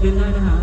เล่นได้นะคะ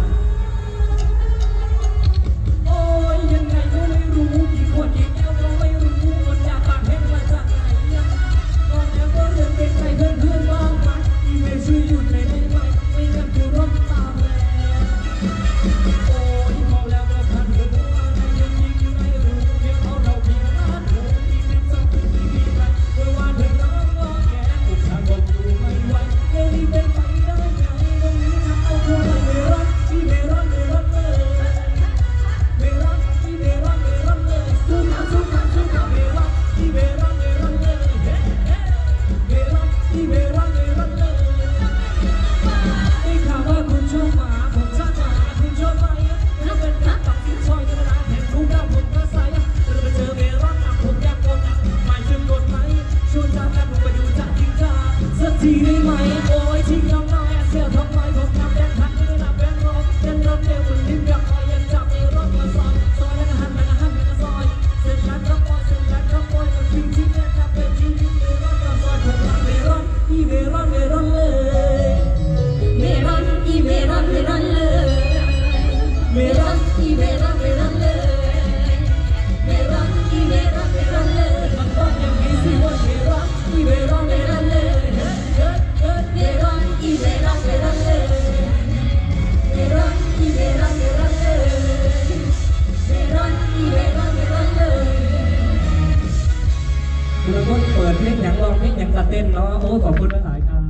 คุณละคนเปิดเพลงอย่างร้องเพลงอย่างกระเต้นเนาะโอ้ขอบคุณหลายครับ